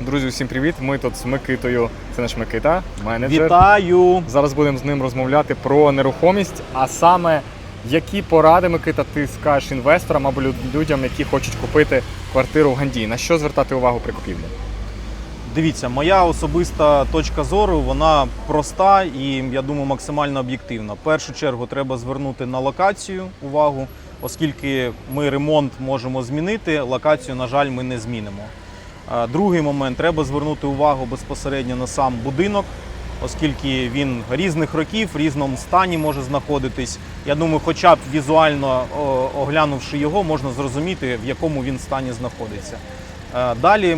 Друзі, усім привіт! Ми тут з Микитою. Це наш Микита, менеджер. Вітаю! Зараз будемо з ним розмовляти про нерухомість, а саме які поради, Микита, ти скажеш інвесторам або людям, які хочуть купити квартиру в Ганді. На що звертати увагу при купівлі? Дивіться, моя особиста точка зору вона проста і я думаю максимально об'єктивна. В першу чергу треба звернути на локацію увагу, оскільки ми ремонт можемо змінити, локацію, на жаль, ми не змінимо. Другий момент треба звернути увагу безпосередньо на сам будинок, оскільки він різних років, в різному стані може знаходитись. Я думаю, хоча б візуально оглянувши його, можна зрозуміти, в якому він стані знаходиться. Е, Далі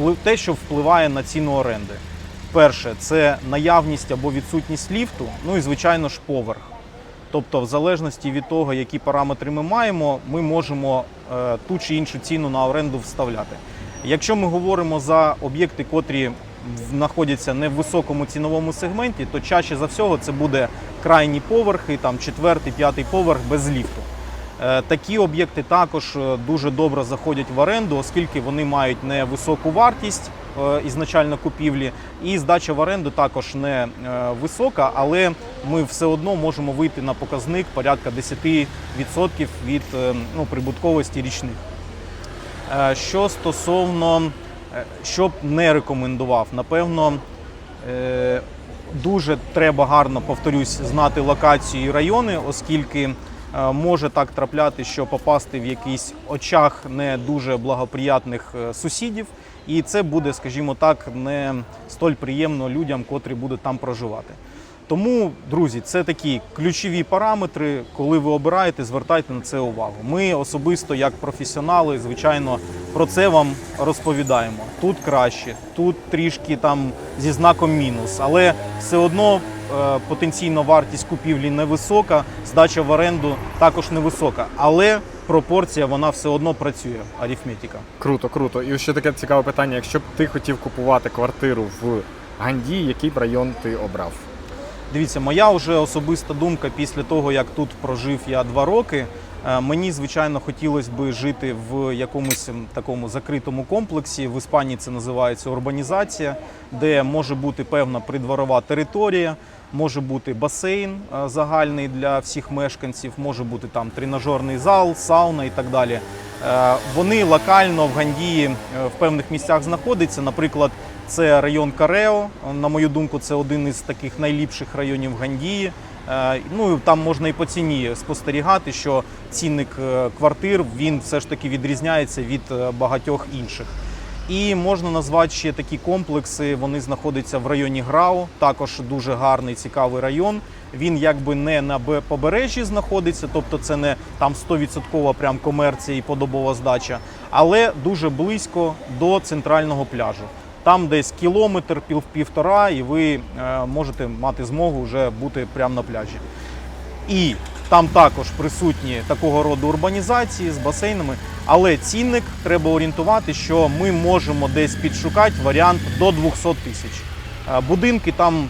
е, те, що впливає на ціну оренди. Перше, це наявність або відсутність ліфту, ну і звичайно ж поверх. Тобто, в залежності від того, які параметри ми маємо, ми можемо е, ту чи іншу ціну на оренду вставляти. Якщо ми говоримо за об'єкти, котрі знаходяться не в високому ціновому сегменті, то чаще за всього це буде крайні поверхи, там четвертий, п'ятий поверх без ліфту. Е, Такі об'єкти також е, дуже добре заходять в оренду, оскільки вони мають невисоку вартість е, ізначально купівлі, і здача в оренду також не висока, але ми все одно можемо вийти на показник порядка 10% від ну, прибутковості річних. Е, Що стосовно, е, що б не рекомендував, напевно, е, дуже треба гарно, повторюсь, знати локацію і райони, оскільки може так трапляти, що попасти в якийсь очах не дуже благоприятних сусідів, і це буде, скажімо так, не столь приємно людям, котрі будуть там проживати. Тому, друзі, це такі ключові параметри. Коли ви обираєте, звертайте на це увагу. Ми особисто, як професіонали, звичайно, про це вам розповідаємо. Тут краще, тут трішки там зі знаком мінус, але все одно е, потенційна вартість купівлі невисока, здача в оренду також невисока. Але пропорція вона все одно працює. Арифметика. Круто, круто. І ще таке цікаве питання: якщо б ти хотів купувати квартиру в Ганді, який б район ти обрав? Дивіться, моя вже особиста думка після того, як тут прожив я два роки. е, Мені, звичайно, хотілося б жити в якомусь такому закритому комплексі. В Іспанії це називається урбанізація, де може бути певна придворова територія, може бути басейн е, загальний для всіх мешканців, може бути там тренажерний зал, сауна і так далі. Е, Вони локально в Гандії в певних місцях знаходяться. Наприклад, це район Карео. На мою думку, це один із таких найліпших районів Гандії. Е, Ну там можна і по ціні спостерігати, що цінник е, квартир він все ж таки відрізняється від е, багатьох інших. І можна назвати ще такі комплекси. Вони знаходяться в районі Грау, також дуже гарний, цікавий район. Він якби не на бе- побережжі знаходиться, тобто це не там 100% прям комерція і подобова здача, але дуже близько до центрального пляжу. Там десь кілометр, пів півтора, і ви е, можете мати змогу вже бути прямо на пляжі. І там також присутні такого роду урбанізації з басейнами. Але цінник треба орієнтувати, що ми можемо десь підшукати варіант до 200 тисяч. Е, Будинки там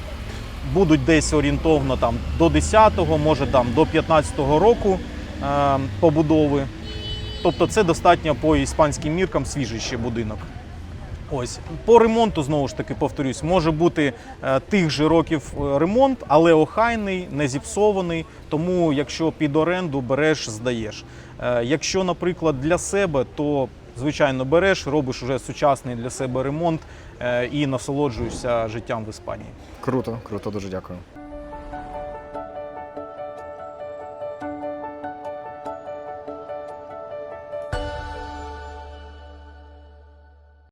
будуть десь орієнтовно там до 10-го, може там до 15-го року е, побудови. Тобто це достатньо по іспанським міркам свіжий ще будинок. Ось по ремонту знову ж таки повторюсь, може бути е, тих же років е, ремонт, але охайний, не зіпсований. Тому, якщо під оренду береш, здаєш. Е, якщо, наприклад, для себе, то звичайно береш, робиш уже сучасний для себе ремонт е, і насолоджуєшся життям в Іспанії. Круто, круто, дуже дякую.